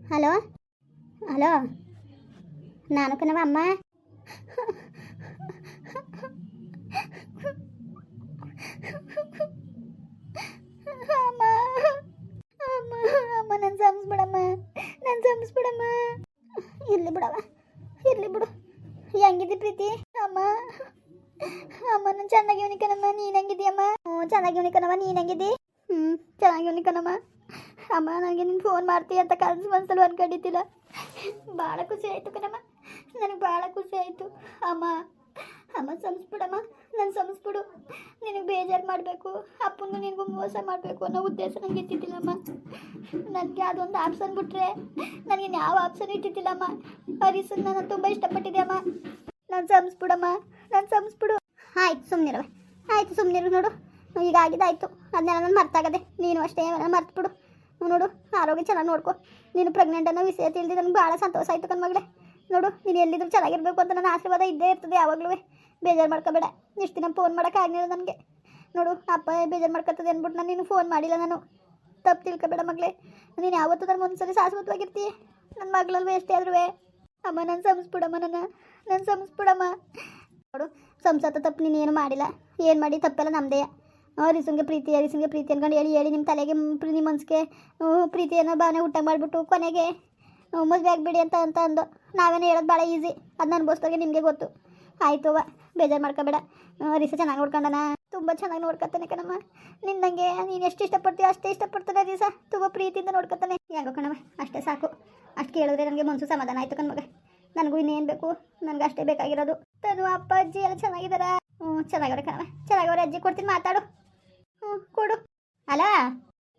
Hello hello ನಾನು ಕಣವ ಅಮ್ಮ ಅಮ್ಮ ಅಮ್ಮ ಅಮ್ಮ ನನ್ನ ಸಂಸ್ಬಿಡಮ್ಮ ನನ್ನ ಸಂಸ್ಬಿಡಮ್ಮ ಇರಲಿ ಬಿಡವ ಇರಲಿ ಬಿಡು ಹೆಂಗಿದ್ದಿ ಪ್ರೀತಿ ಅಮ್ಮ ಅಮ್ಮ ನಾನು ಚೆನ್ನಾಗಿ ಕಣಮ್ಮ ನೀನು ಹೆಂಗಿದ್ಯಮ್ಮ ಹ್ಞೂ ಚೆನ್ನಾಗಿ ಕಣವ ನೀನು ಹೆಂಗಿದ್ದಿ ಹ್ಞೂ ಚೆನ್ನಾಗಿ ಕಣಮ್ಮ ಅಮ್ಮ ನನಗೆ ನೀನು ಫೋನ್ ಮಾಡ್ತೀಯ ಅಂತ ಕನಸು ಮನಸ್ಸಲ್ಲಿ ಅನ್ಕೊಂಡಿದ್ದಿಲ್ಲ. ಭಾಳ ಖುಷಿ ಆಯಿತು ಕಣಮ್ಮ. ನನಗೆ ಭಾಳ ಖುಷಿ ಆಯಿತು. ಅಮ್ಮ ಅಮ್ಮ ಸಂಸ್ಬಿಡಮ್ಮ ನಾನು ಸಂಸ್ಬಿಡು ನಿನಗೆ ಬೇಜಾರು ಮಾಡಬೇಕು. ಅಪ್ಪನಿಗೂ ನಿನಗೂ ಮೋಸ ಮಾಡಬೇಕು ಅನ್ನೋ ಉದ್ದೇಶ ನನಗೆ ಇಟ್ಟಿದ್ದಿಲ್ಲಮ್ಮ. ನನಗೆ ಅದೊಂದು ಆಪ್ಷನ್ ಬಿಟ್ಟರೆ ನನಗೆ ಯಾವ ಆಪ್ಷನ್ ಇಟ್ಟಿದ್ದಿಲ್ಲಮ್ಮ. ಪರಿಸರ ನಾನು ತುಂಬ ಇಷ್ಟಪಟ್ಟಿದ್ದೆ ಅಮ್ಮ. ನಾನು ಸಂಸ್ಬಿಡಮ್ಮ ನಾನು ಸಂಸ್ಬಿಡು ಆಯ್ತು ಸುಮ್ಮನಿರವ ಆಯಿತು ಸುಮ್ಮನಿರು ನೋಡು. ಈಗ ಆಗಿದ್ದಾಯ್ತು ಅದನ್ನೆಲ್ಲ ನಾನು ಮರ್ತಾಗದೆ. ನೀನು ಅಷ್ಟೇ ಮರ್ತ್ಬಿಡು. ನೋಡು, ಆರೋಗ್ಯ ಚೆನ್ನಾಗಿ ನೋಡ್ಕೊ. ನೀನು ಪ್ರೆಗ್ನೆಂಟ್ ಅನ್ನೋ ವಿಷಯ ತಿಳಿದು ನನಗೆ ಭಾಳ ಸಂತೋಷ ಆಯಿತು ಕಣ್ಮಗಳೇ. ನೋಡು, ನೀನು ಎಲ್ಲಿದ್ರು ಚೆನ್ನಾಗಿರ್ಬೇಕು ಅಂತ ನನ್ನ ಆಶೀರ್ವಾದ ಇದ್ದೇ ಇರ್ತದೆ ಯಾವಾಗಲೂ. ಬೇಜಾರು ಮಾಡ್ಕೋಬೇಡ. ಇಷ್ಟು ದಿನ ಫೋನ್ ಮಾಡೋಕ್ಕಾಗಲಿಲ್ಲ ನನಗೆ. ನೋಡು, ಅಪ್ಪ ಬೇಜಾರು ಮಾಡ್ಕೊತದೆ ಅಂದ್ಬಿಟ್ಟು ನಾನು ನೀನು ಫೋನ್ ಮಾಡಿಲ್ಲ ನಾನು. ತಪ್ಪು ತಿಳ್ಕೊಬೇಡ ಮಗಳೇ. ನೀನು ಯಾವತ್ತೂ ನನ್ನ ಒಂದ್ಸರಿ ಶಾಶ್ವತವಾಗಿರ್ತೀಯ. ನನ್ನ ಮಗಳಲ್ವೇ ಎಷ್ಟೇ ಆದ್ರೂ ಅಮ್ಮ, ನಾನು ಸಂಸ್ಬಿಡಮ್ಮ, ನನ್ನ, ನಾನು ಸಂಸ್ಬಿಡಮ್ಮ. ನೋಡು ಸಂಸಾರ ತಪ್ಪು ನೀನು ಏನು ಮಾಡಿಲ್ಲ. ಏನು ಮಾಡಿ ತಪ್ಪೆಲ್ಲ ನಮ್ಮದೇ ಅರಿಸಂಗೆ ಪ್ರೀತಿ ಅರಿಸಂಗೆ ಪ್ರೀತಿ ಅನ್ಕೊಂಡು ಹೇಳಿ ಹೇಳಿ ನಿಮ್ಮ ತಲೆಗೆ ನಿಮ್ಮ ಮನ್ಸಿಗೆ ಪ್ರೀತಿ ಅನ್ನೋ ಭಾವನೆ ಊಟ ಮಾಡಿಬಿಟ್ಟು ಕೊನೆಗೆ ಮದುವೆ ಆಗಿಬಿಡಿ ಅಂತ ಅಂತ ಅಂದು. ನಾವೇನು ಹೇಳೋದು ಭಾಳ ಈಸಿ ಅದನ್ನ ಬೋಸ್ತಾಗೆ ನಿಮಗೆ ಗೊತ್ತು. ಆಯಿತು ಅವ್ವ, ಬೇಜಾರು ಮಾಡ್ಕೋಬೇಡ. ರೀಸ ಚೆನ್ನಾಗಿ ನೋಡ್ಕೊಂಡನ. ತುಂಬ ಚೆನ್ನಾಗಿ ನೋಡ್ಕೊತಾನೆ ಕಣಮ್ಮ. ನಿನ್ನಂಗೆ ನೀನು ಎಷ್ಟು ಇಷ್ಟಪಡ್ತೀಯ ಅಷ್ಟೇ ಇಷ್ಟಪಡ್ತಾನೆ ರೀಸ. ತುಂಬ ಪ್ರೀತಿಯಿಂದ ನೋಡ್ಕೊತಾನೆ. ಯಾಕೋ ಕಣಮ್ಮ, ಅಷ್ಟೇ ಸಾಕು. ಅಷ್ಟು ಕೇಳಿದ್ರೆ ನನಗೆ ಮನಸ್ಸು ಸಮಾಧಾನ ಆಯ್ತು ಕಣ್ಮಗ. ನನಗೂ ಇನ್ನೇನು ಬೇಕು? ನನಗೆ ಅಷ್ಟೇ ಬೇಕಾಗಿರೋದು. ತನು ಅಪ್ಪ ಅಜ್ಜಿ ಎಲ್ಲ ಚೆನ್ನಾಗಿದ್ದಾರೆ? ಹ್ಞೂ ಚೆನ್ನಾಗವ್ರೆ ಕಣವ ಚೆನ್ನಾಗವ್ರೆ ಅಜ್ಜಿ, ಕೊಡ್ತೀನಿ ಮಾತಾಡು. ಕೊಡು. ಅಲ್ಲ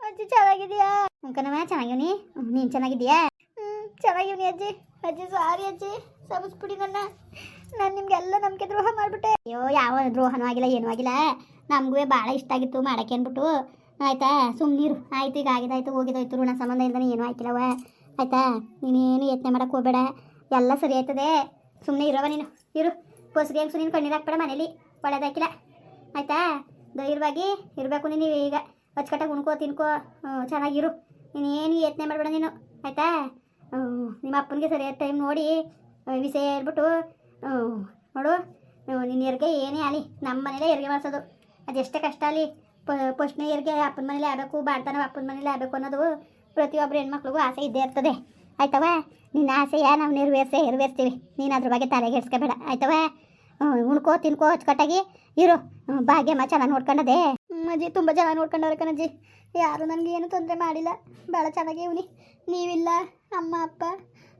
ಅಜ್ಜಿ ಚೆನ್ನಾಗಿದೆಯಾ ಕಣವ ಚೆನ್ನಾಗಿವ್ನಿ? ನೀನು ಚೆನ್ನಾಗಿದೆಯಾ ಹ್ಞೂ ಚೆನ್ನಾಗಿವ್ನಿ ಅಜ್ಜಿ. ಅಜ್ಜಿ ಸಾರಿ ಅಜ್ಜಿ. ಸಮಿಸ್ಬಿಡಿ ನನ್ನ. ನಾನು ನಿಮಗೆಲ್ಲ ನಂಬಿಕೆ ದ್ರೋಹ ಮಾಡ್ಬಿಟ್ಟೆ. ಅಯ್ಯೋ, ಯಾವ ದ್ರೋಹನೂ ಆಗಿಲ್ಲ, ಏನೂ ಆಗಿಲ್ಲ. ನಮಗೂ ಭಾಳ ಇಷ್ಟ ಆಗಿತ್ತು ಮಾಡಕ್ಕೆ ಅಂದ್ಬಿಟ್ಟು. ಆಯ್ತಾ? ಸುಮ್ಮನಿರು ಆಯ್ತು, ಈಗ ಆಗಿದಾಯ್ತು ಹೋಗಿದಾಯ್ತು. ಋಣ ಸಂಬಂಧದಿಂದನೇ ಏನೂ ಆಯ್ತಿಲ್ಲವ ಆಯ್ತಾ? ನೀನೇನು ಯತ್ನೆ ಮಾಡಕ್ಕೆ ಹೋಗಬೇಡ. ಎಲ್ಲ ಸರಿ ಆಯ್ತದೆ. ಸುಮ್ಮನೆ ಇರೋವ ನೀನು. ಇರು. ಕೋಸಿಗೆ ಹೆಂಗ್ಸು ನೀನು ಕಣ್ಣೀರು ಹಾಕ್ಬೇಡ ಮನೇಲಿ. ಒಳ್ಳೇದಾಕಿಲ್ಲ ಆಯ್ತಾ? ಧೈರ್ಯವಾಗಿ ಇರಬೇಕು ನೀನು ಈಗ. ಅಚ್ಚುಕಟ್ಟಾಗಿ ಉಣ್ಕೋ, ತಿನ್ಕೋ ಚೆನ್ನಾಗಿರು. ನೀನು ಏನು ಯತ್ನೆ ಮಾಡಬೇಡ ನೀನು. ಆಯಿತಾ? ನಿಮ್ಮ ಅಪ್ಪನಿಗೆ ಸರಿಯಾದ ಟೈಮ್ ನೋಡಿ ವಿಷಯ ಹೇಳ್ಬಿಟ್ಟು ನೋಡು ನಿನ್ನ ಹೆರಿಗೆ ಏನೇ ಆಲಿ ನಮ್ಮ ಮನೇಲೇ ಹೆರಿಗೆ ಮಾಡಿಸೋದು. ಅದೆಷ್ಟೇ ಕಷ್ಟ ಆಗಲಿ ಫಸ್ಟ್ನೇ ಹೆರಿಗೆ ಅಪ್ಪನ ಮನೇಲಿ ಆಗಬೇಕು ಬಾಡ್ತಾನ ಅಪ್ಪನ ಮನೇಲಿ ಆಗಬೇಕು ಅನ್ನೋದು ಪ್ರತಿಯೊಬ್ಬರು ಹೆಣ್ಮಕ್ಳಿಗೂ ಆಸೆ ಇದ್ದೇ ಇರ್ತದೆ. ಆಯ್ತವ? ನಿನ್ನ ಆಸೆಯ ನಾವು ನೆರವೇರಿಸೇ, ನೆರವೇರ್ಸ್ತೀವಿ. ನೀನು ಅದ್ರ ಬಗ್ಗೆ ತಲೆಗೆಡ್ಸ್ಕೋಬೇಡ. ಆಯ್ತವ? ಉಣ್ಕೋ ತಿನ್ಕೋ ಅಚ್ಚುಕಟ್ಟಾಗಿ. ಇರು. ಭಾಗ್ಯ ಭಾಗ್ಯಮ್ಮ ಚೆನ್ನಾಗಿ ನೋಡ್ಕೊಂಡದೆ. ಅಜ್ಜಿ ತುಂಬ ಚೆನ್ನಾಗಿ ನೋಡ್ಕೊಂಡವ್ರೆ ಕಣಜ್ಜಿ. ಯಾರು ನನಗೆ ಏನು ತೊಂದರೆ ಮಾಡಿಲ್ಲ. ಭಾಳ ಚೆನ್ನಾಗಿ ಇವನಿ ನೀವಿಲ್ಲ ಅಮ್ಮ ಅಪ್ಪ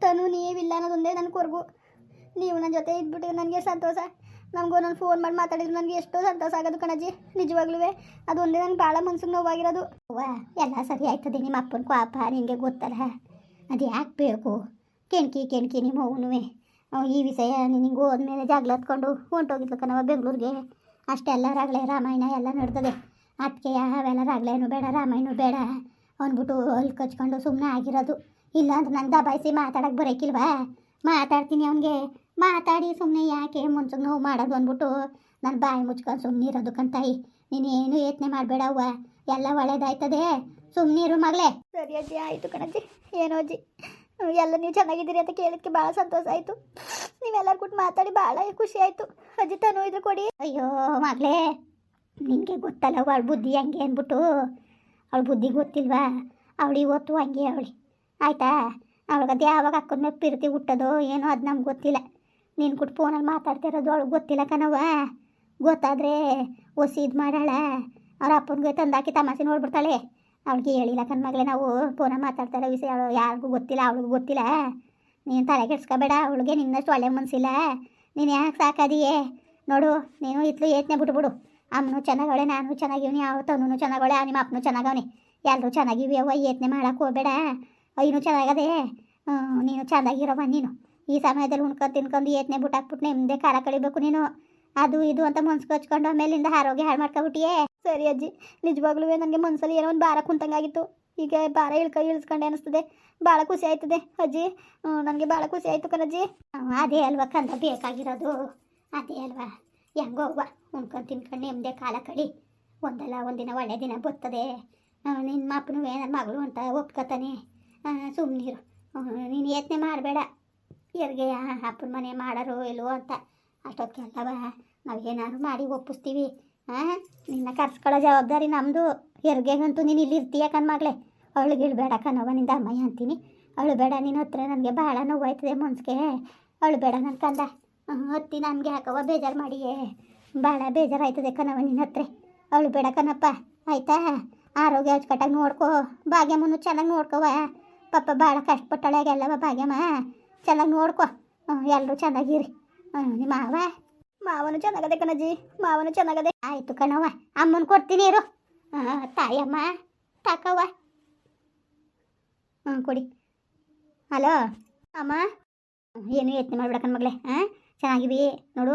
ತನು ನೀವಿಲ್ಲ ಅನ್ನೋದೊಂದೇ ನನ್ನ ಕೊರಗು. ನೀವು ನನ್ನ ಜೊತೆ ಇದ್ಬಿಟ್ಟು ನನಗೆ ಸಂತೋಷ. ನಮಗೂ ನಾನು ಫೋನ್ ಮಾಡಿ ಮಾತಾಡಿದ್ರು ನನಗೆ ಎಷ್ಟೋ ಸಂತೋಷ ಆಗೋದು ಕಣಜ್ಜಿ. ನಿಜವಾಗ್ಲೂ ಅದು ಒಂದೇ ನನಗೆ ಭಾಳ ಮನ್ಸಿಗೆ ನೋವಾಗಿರೋದು. ಅವ್ವ ಎಲ್ಲ ಸರಿ ಆಯ್ತದೆ. ನಿಮ್ಮ ಅಪ್ಪನ ಕೋಪ ನಿನಗೆ ಗೊತ್ತಲ್ಲ. ಅದು ಯಾಕೆ ಬೇಕು? ಕೆಣ್ಕಿ ಕೆಣ್ಕಿ ನಿಮ್ಮ ಅವನುವೆ. ಈ ವಿಷಯ ನಿನಗೆ ಹೋದ್ಮೇಲೆ ಜಗಳ ಹತ್ಕೊಂಡು ಹೊಂಟೋಗಿದ್ಲು ಕಣವ ಬೆಂಗಳೂರಿಗೆ. ಅಷ್ಟೆಲ್ಲ ರಾಗಲೇ ರಾಮಾಯಣ ಎಲ್ಲ ನಡ್ತದೆ ಅದಕ್ಕೆ ಅವೆಲ್ಲ ರಾಗಲೇನು ಬೇಡ ರಾಮಾಯಣ ಬೇಡ ಅಂದ್ಬಿಟ್ಟು ಅಲ್ಲಿ ಕಚ್ಕೊಂಡು ಸುಮ್ಮನೆ ಆಗಿರೋದು. ಇಲ್ಲ ಅಂದ್ರೆ ನಂಗೆ ದಬಾಯಿಸಿ ಮಾತಾಡಕ್ಕೆ ಬರೋಕ್ಕಿಲ್ವಾ ಮಾತಾಡ್ತೀನಿ ಅವನಿಗೆ. ಮಾತಾಡಿ ಸುಮ್ಮನೆ ಯಾಕೆ ಮುಂಚೆಗೆ ನೋವು ಮಾಡೋದು ಅಂದ್ಬಿಟ್ಟು ನಾನು ಬಾಯಿ ಮುಚ್ಕೊಂಡು ಸುಮ್ಮನೆ ಇರೋದು ನೀನು ನೀನೇನು ಯತ್ನೆ ಮಾಡಬೇಡ ಅವ್ವ. ಎಲ್ಲ ಒಳ್ಳೇದಾಯ್ತದೆ. ಸುಮ್ಮನೆ ಇರು ಮಗಳೇ. ಸರಿ ಅಜ್ಜಿ, ಆಯಿತು ಕಣಜ್ಜಿ. ಏನೋ ಅಜ್ಜಿ. ಎಲ್ಲ ನೀವು ಚೆನ್ನಾಗಿದ್ದೀರಿ ಅಂತ ಕೇಳಿದ್ಕೆ ಭಾಳ ಸಂತೋಷ ಆಯಿತು. ನೀವೆಲ್ಲರೂ ಕೂಡ ಮಾತಾಡಿ ಭಾಳ ಖುಷಿ ಆಯಿತು. ಅಜ್ಜಿ ತನು ಇದ್ರೆ ಕೊಡಿ. ಅಯ್ಯೋ ಮಗಳೇ, ನಿನಗೆ ಗೊತ್ತಲ್ಲ ಅವಳ ಬುದ್ಧಿ ಹಂಗೆ ಅಂದ್ಬಿಟ್ಟು. ಅವಳು ಬುದ್ಧಿ ಗೊತ್ತಿಲ್ವಾ? ಅವಳು ಇವತ್ತು ಹಂಗೆ ಅವಳಿ. ಆಯಿತಾ? ಅವಳಿಗದು ಯಾವಾಗ ಹಾಕೊಂಡ್ ಮೇಲೆ ಪಿರ್ತಿ ಹುಟ್ಟೋದು ಏನೋ ಅದು ನಮ್ಗೆ ಗೊತ್ತಿಲ್ಲ. ನೀನು ಕೊಟ್ಟು ಫೋನಲ್ಲಿ ಮಾತಾಡ್ತಿರೋದು ಅವಳಿಗೆ ಗೊತ್ತಿಲ್ಲ ಕಣವ ಗೊತ್ತಾದರೆ ಒಸಿ ಇದು ಮಾಡಾಳ. ಅವ್ರ ಅಪ್ಪನಿಗೆ ತಂದಾಕಿ ತಮಾಷೆ ನೋಡ್ಬಿಡ್ತಾಳೆ. ಅವಳಿಗೆ ಹೇಳಿಲ್ಲ. ಕಣ್ಮಗಳೇ ನಾವು ಪೂನ ಮಾತಾಡ್ತಾರೆ ವಿಷಯ ಯಾರಿಗೂ ಗೊತ್ತಿಲ್ಲ, ಅವಳಿಗೂ ಗೊತ್ತಿಲ್ಲ. ನೀನು ತಲೆ ಕೆಡ್ಸ್ಕೊಬೇಡ, ಅವಳಿಗೆ ನಿನ್ನಷ್ಟು ಒಳ್ಳೆ ಮನಸ್ಸಿಲ್ಲ. ನೀನು ಯಾಕೆ ಸಾಕಾದಿಯೇ? ನೋಡು, ನೀನು ಇತ್ಲು ಏತ್ನೆ ಬಿಟ್ಬಿಡು. ಅಮ್ಮನು ಚೆನ್ನಾಗವಳೆ, ನಾನು ಚೆನ್ನಾಗಿವ್ನಿ ಯಾವ ತನ್ನೂ ಚೆನ್ನಾಗವಳೆ ನಿಮ್ಮ ಅಪ್ಪನು ಚೆನ್ನಾಗವನೆ. ಎಲ್ಲರೂ ಚೆನ್ನಾಗಿವಿ ಅವ್ವ ಏತ್ನೆ ಮಾಡೋಕೆ ಹೋಗ್ಬೇಡ. ಅಯ್ಯೂ ಚೆನ್ನಾಗದೆ. ನೀನು ಚೆನ್ನಾಗಿರವ ನೀನು. ಈ ಸಮಯದಲ್ಲಿ ಉಣ್ಕೊಂಡು ತಿನ್ಕೊಂಡು ಏತ್ನೆ ಬಿಟ್ಟಾಕ್ಬಿಟ್ಟು ನಿಮ್ಮದೇ ಖಾರ ಕಳಿಬೇಕು ನೀನು. ಅದು ಇದು ಅಂತ ಮನ್ಸ್ಕೊಚ್ಕೊಂಡು ಆಮೇಲಿಂದ ಆರೋಗ್ಯ ಹಾಳು ಮಾಡ್ಕೊಬಿಟ್ಟಿಯೇ? ಸರಿ ಅಜ್ಜಿ, ನಿಜವಾಗ್ಲೂ ನನಗೆ ಮನಸ್ಸಲ್ಲಿ ಏನೋ ಒಂದು ಭಾರ ಕುಂತಂಗಾಗಿತ್ತು. ಈಗ ಭಾರ ಇಳ್ಕ ಇಳಿಸ್ಕೊಂಡೆ ಅನಿಸ್ತದೆ. ಭಾಳ ಖುಷಿ ಆಯ್ತದೆ ಅಜ್ಜಿ. ನನಗೆ ಭಾಳ ಖುಷಿ ಆಯಿತು ಕಣಜ್ಜಿ. ಅದೇ ಅಲ್ವಾ ಕಂದ ಬೇಕಾಗಿರೋದು. ಅದೇ ಅಲ್ವಾ. ಹೆಂಗೋ ಅವ್ವ, ಉಣ್ಕೊಂಡು ತಿನ್ಕೊಂಡು ನೆಮ್ಮದಿ ಕಾಲ ಕಳಿ. ಒಂದಲ್ಲ ಒಂದಿನ ಒಳ್ಳೆ ದಿನ ಬರ್ತದೆ ನಿನ್ನ ಮಾಪನೂ ನನ್ನ ಮಗಳು ಅಂತ ಒಪ್ಕೊತಾನೆ. ಸುಮ್ಮನಿರು ನೀನು ಯತ್ನೆ ಮಾಡಬೇಡ. ಎರ್ಗೆಯ ಅಪ್ಪನ ಮನೆ ಮಾಡೋರು ಇಲ್ವೋ ಅಂತ. ಅಷ್ಟೊತ್ತಿಗೆಲ್ಲವ ನಾವು ಏನಾದ್ರು ಮಾಡಿ ಒಪ್ಪಿಸ್ತೀವಿ. ಹಾಂ ನಿನ್ನ ಕರ್ಸ್ಕೊಳ್ಳೋ ಜವಾಬ್ದಾರಿ ನಮ್ಮದು ಹೆರ್ಗೆಗಂತೂ ನೀನು ಇಲ್ಲಿ ಇರ್ತೀಯ ಕಣ್ಮಗಳೇ ಅವಳಿಗೆ ಇಳ್ಬೇಡ ಕಣವ ನಿಂದ ಅಮ್ಮಯ್ಯ ಅಂತೀನಿ. ಅವಳು ಬೇಡ ನಿನ್ನ ಹತ್ರ ನನಗೆ ಭಾಳ ನೋವಾಯ್ತದೆ ಮನ್ಸಿಗೆ. ಅವಳು ಬೇಡ ನನ್ನ ಕಂದ. ಹತ್ತಿ ನನಗೆ ಹಾಕವ ಬೇಜಾರು ಮಾಡಿಯೇ? ಭಾಳ ಬೇಜಾರಾಯ್ತದೆ ಕಣವ ನಿನ್ನ ಹತ್ರ. ಅವಳು ಬೇಡ ಕಣಪ್ಪ. ಆಯ್ತಾ? ಆರೋಗ್ಯ ಅಚ್ಚುಕಟ್ಟಾಗಿ ನೋಡ್ಕೋ. ಭಾಗ್ಯಮ್ಮನು ಚೆನ್ನಾಗಿ ನೋಡ್ಕೋವ. ಪಾಪ ಭಾಳ ಕಷ್ಟಪಟ್ಟಾಳೆ ಎಲ್ಲವ ಭಾಗ್ಯಮ್ಮ. ಚೆನ್ನಾಗಿ ನೋಡ್ಕೋ. ಎಲ್ಲರೂ ಚೆನ್ನಾಗಿರಿ. ನಿಮ್ಮ ಮಾವ? ಮಾವನು ಚೆನ್ನಾಗದೆ ಕಣಜ್ಜಿ, ಮಾವನು ಚೆನ್ನಾಗದೆ. ಆಯಿತು ಕಣವ್ವ, ಅಮ್ಮನ ಕೊಡ್ತೀನಿ ಇರು. ಹಾಂ ತಾಯಮ್ಮ, ತಾಕವ್ವ. ಹ್ಞೂ ಕೊಡಿ. ಹಲೋ, ಅಮ್ಮ. ಏನು ಯತ್ನೆ ಮಾಡ್ಬೇಡ ಮಗಳೇ ಹಾಂ ಚೆನ್ನಾಗಿವಿ ನೋಡು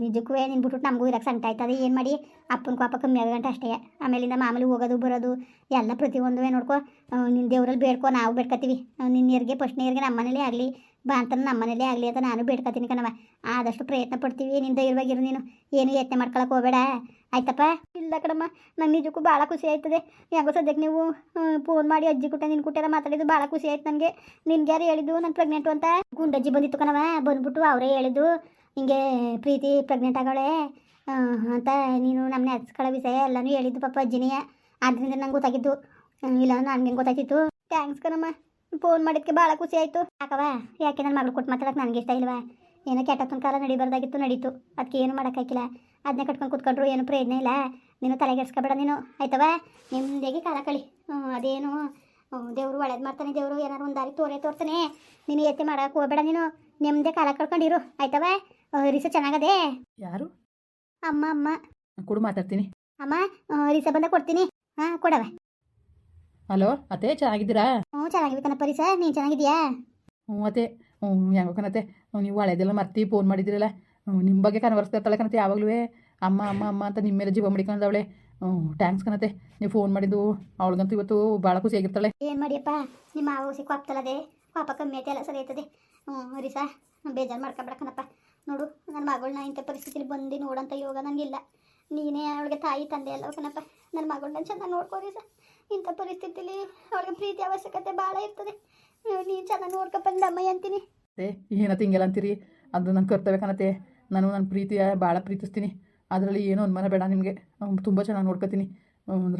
ನಿಜಕ್ಕೂ ನಿನ್ನ ಬಿಟ್ಬಿಟ್ಟು ನಮಗೂ ಇರಕ್ಕೆ ಸಂಕಟ ಆಯ್ತದೆ ಏನು ಮಾಡಿ? ಅಪ್ಪನ ಕೋಪ ಕಮ್ಮಿ ಆಗಂಟ ಅಷ್ಟೇ. ಆಮೇಲಿಂದ ಮಾಮೂಲಿ ಹೋಗೋದು, ಬರೋದು, ಎಲ್ಲ ಪ್ರತಿಯೊಂದು ನೋಡ್ಕೊ. ನಿನ್ನ ದೇವ್ರಲ್ಲಿ ಬೇಡ್ಕೊ, ನಾವು ಬೇಡ್ಕೊತೀವಿ ನಿನ್ನ ನೀರಿಗೆ ಫಸ್ಟ್ ನೀರಿಗೆ ನಮ್ಮ ಮನೇಲೇ ಆಗಲಿ. ಬಾ ಅಂತ ನಮ್ಮ ಮನೇಲೇ ಆಗಲಿ ಅಂತ ನಾನು ಬೇಡ್ಕೊತೀನಿ ಕಣವ ಆದಷ್ಟು ಪ್ರಯತ್ನ ಪಡ್ತೀವಿ ನಿಂದ ಇರುವಾಗಿರು ನೀನು. ಏನು ಯತ್ನೆ ಮಾಡ್ಕೊಳಕ್ಕೆ ಹೋಗಬೇಡ. ಆಯ್ತಪ್ಪ? ಇಲ್ಲ ಕಣಮ್ಮ ನಂಗೆ ನಿಜಕ್ಕೂ ಭಾಳ ಖುಷಿ ಆಯ್ತದೆ. ಯಾಕೋ ಸದ್ಯಕ್ಕೆ ನೀವು ಫೋನ್ ಮಾಡಿ ಅಜ್ಜಿ ಕುಟ್ಟ ನಿನ್ನ ಕುಟ್ಟೆಲ್ಲ ಮಾತಾಡಿದ್ದು ಭಾಳ ಖುಷಿ ಆಯ್ತು ನನಗೆ. ನಿನ್ಗೆ ಯಾರು ಹೇಳಿದ್ದು? ನಾನು ಪ್ರೆಗ್ನೆಂಟು ಅಂತ? ಗುಂಡಜ್ಜಿ ಬಂದಿತ್ತು ಕಣವ ಬಂದ್ಬಿಟ್ಟು ಅವರೇ ಹೇಳಿದ್ದು. ಹಿಂಗೆ ಪ್ರೀತಿ ಪ್ರೆಗ್ನೆಂಟ್ ಆಗೋಳೆ ಅಂತ ನೀನು ನಮ್ಮನ್ನ ಹಚ್ಕೊಳ್ಳೋ ವಿಷಯ ಎಲ್ಲನೂ ಹೇಳಿದ್ದು ಪಾಪ ಅಜ್ಜಿನಿಯ. ಆದ್ದರಿಂದ ನಂಗೆ ಗೊತ್ತಾಗಿದ್ದು. ಇಲ್ಲ ನನಗೆ ಗೊತ್ತಾಯ್ತಿತ್ತು. ಥ್ಯಾಂಕ್ಸ್ ಕಣಮ್ಮ. ಫೋನ್ ಮಾಡಿದ್ಕೆ ಭಾಳ ಖುಷಿ ಆಯಿತು. ಯಾಕವ ಯಾಕೆ ನನ್ನ ಮಗಳು ಕೊಟ್ಟು ಮಾತಾಡಕ್ಕೆ ನನಗೆ ಇಷ್ಟ ಇಲ್ವಾ? ಏನೋ ಕೆಟ್ಟತ್ತೊಂದು ಕಾಲ ನಡಿಬಾರ್ದಾಗಿತ್ತು ನಡೀತು. ಅದಕ್ಕೆ ಏನು ಮಾಡೋಕ್ಕಾಗಿಲ್ಲ ಅದನ್ನೇ ಕಟ್ಕೊಂಡು ಕೂತ್ಕೊಂಡ್ರು ಏನು ಪ್ರಯೋಜನ ಇಲ್ಲ. ನೀನು ತಲೆಗೆಡ್ಸ್ಕೊಬೇಡ ನೀನು. ಆಯ್ತವ ನಿಮ್ಮದೇಗೆ ಕಾಲ ಕಳಿ. ಅದೇನು ದೇವರು ಒಳ್ಳೇದು ಮಾಡ್ತಾನೆ ದೇವರು. ಏನಾರು ಒಂದು ದಾರಿ ತೋರೇ ತೋರ್ತಾನೆ. ನೀನು ಎತ್ತೆ ಮಾಡೋಕೆ ಹೋಗಬೇಡ ನೀನು. ನಿಮ್ಮದೇ ಕಾಲ ಕಳ್ಕೊಂಡಿರು. ಆಯ್ತವ ರಿಸ ಚೆನ್ನಾಗದೆ? ಯಾರು? ಅಮ್ಮ ಅಮ್ಮ. ಕೊಡು ಮಾತಾಡ್ತೀನಿ. ಅಮ್ಮ ರಿಸ ಬಂದ ಕೊಡ್ತೀನಿ. ಹಾಂ ಕೊಡವ ಹಲೋ ಅತ್ತೆ ಚೆನ್ನಾಗಿದ್ದೀರಾ? ಹ್ಞೂ ಚೆನ್ನಾಗಿದೆ ಕಣಪ್ಪ ಸರ್. ನೀನು ಚೆನ್ನಾಗಿದ್ಯಾ ಹ್ಞೂ ಅತ್ತೆ. ಹ್ಞೂ ಹೆಂಗೋ ಕಣತ್ತೆ. ನೀವು ಹಳೆದೆಲ್ಲ ಮರ್ತಿ ಫೋನ್ ಮಾಡಿದ್ದೀರಲ್ಲ. ನಿಮ್ಮ ಬಗ್ಗೆ ಕನವರ್ಸ್ತಿರ್ತಾಳೆ ಕಣತ್ತೆ ಯಾವಾಗಲೂ ಅಮ್ಮ ಅಮ್ಮ ಅಮ್ಮ ಅಂತ ನಿಮ್ಮ ಮೇಲೆ ಜೀವ ಮಡಿಕೊಂಡವಳೆ. ಹ್ಞೂ ಟ್ಯಾಂಕ್ಸ್ ಕಣತ್ತೆ. ನೀವು ಫೋನ್ ಮಾಡಿದ್ದು ಅವಳಿಗಂತೂ ಇವತ್ತು ಭಾಳ ಖುಷಿಯಾಗಿರ್ತಾಳೆ ಏನು ಮಾಡಿಯಪ್ಪ? ನಿಮ್ಮ ಮಾವ ಆಗ್ತಲ್ಲ ಅದೇ ಪಾಪ ಕಮ್ಮಿ ಆಯ್ತಲ್ಲ ಎಲ್ಲ ಸರಿ ಆಯ್ತದೆ ಹ್ಞೂ ರೀ ಸಾ ಬೇಜಾರು ಮಾಡ್ಕೊಬೇಡ ಕಣಪ್ಪ. ನೋಡು ನನ್ನ ಮಗಳನ್ನ ಇಂಥ ಪರಿಸ್ಥಿತಿಲಿ ಬಂದು ನೋಡೋಂಥ ಯೋಗ ನನಗಿಲ್ಲ ನೀನೇ ಅವಳಿಗೆ ತಾಯಿ ತಂದೆ ಎಲ್ಲ ಕಣಪ್ಪ. ನನ್ನ ಮಗಳನ್ನ ಚೆನ್ನಾಗಿ ನೋಡ್ಕೋ ರಿಸ ಇಂಥ ಪರಿಸ್ಥಿತಿಲಿ ಅವಳಿಗೆ ಪ್ರೀತಿ ಅವಶ್ಯಕತೆ ಭಾಳ ಇರ್ತದೆ. ನೀನು ಚೆನ್ನಾಗಿ ಅಮ್ಮ ಅಂತೀನಿ. ಏ ಏನತ್ತೆ ಹಿಂಗೆಲ್ಲ ಅಂತೀರಿ? ಅದು ನನ್ನ ಕರ್ತವ್ಯ ಕಣತ್ತೆ. ನಾನು ನನ್ನ ಪ್ರೀತಿಯ ಭಾಳ ಪ್ರೀತಿಸ್ತೀನಿ. ಅದರಲ್ಲಿ ಏನೂ ಅನುಮಾನ ಬೇಡ ನಿಮಗೆ. ತುಂಬ ಚೆನ್ನಾಗಿ ನೋಡ್ಕೊತೀನಿ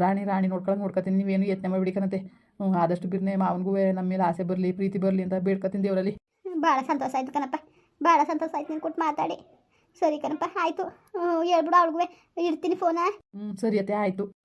ರಾಣಿ ರಾಣಿ ನೋಡ್ಕೊಳಂಗೆ ನೋಡ್ಕೊತೀನಿ ನೀವೇನು ಯತ್ನೆ ಮಾಡಿಬಿಡಿ ಕಣತ್ತೆ. ಹ್ಞೂ ಆದಷ್ಟು ಬಿರ್ನೆ ಮಾವನಿಗೂ ನಮ್ಮ ಮೇಲೆ ಆಸೆ ಬರಲಿ ಪ್ರೀತಿ ಬರಲಿ ಅಂತ ಬೇಡ್ಕೊತೀನಿ ದೇವರಲ್ಲಿ. ಭಾಳ ಸಂತೋಷ ಆಯ್ತು ಕಣಪ್ಪ. ಭಾಳ ಸಂತೋಷ ಆಯ್ತು ನೀನು ಕೊಟ್ಟು ಮಾತಾಡಿ. ಸರಿ ಕಣಪ್ಪ ಆಯಿತು. ಹೇಳ್ಬಿಡು ಅವ್ಳಿಗೂ. ಇಡ್ತೀನಿ ಫೋನ. ಹ್ಞೂ ಸರಿ ಅತ್ತೆ ಆಯಿತು.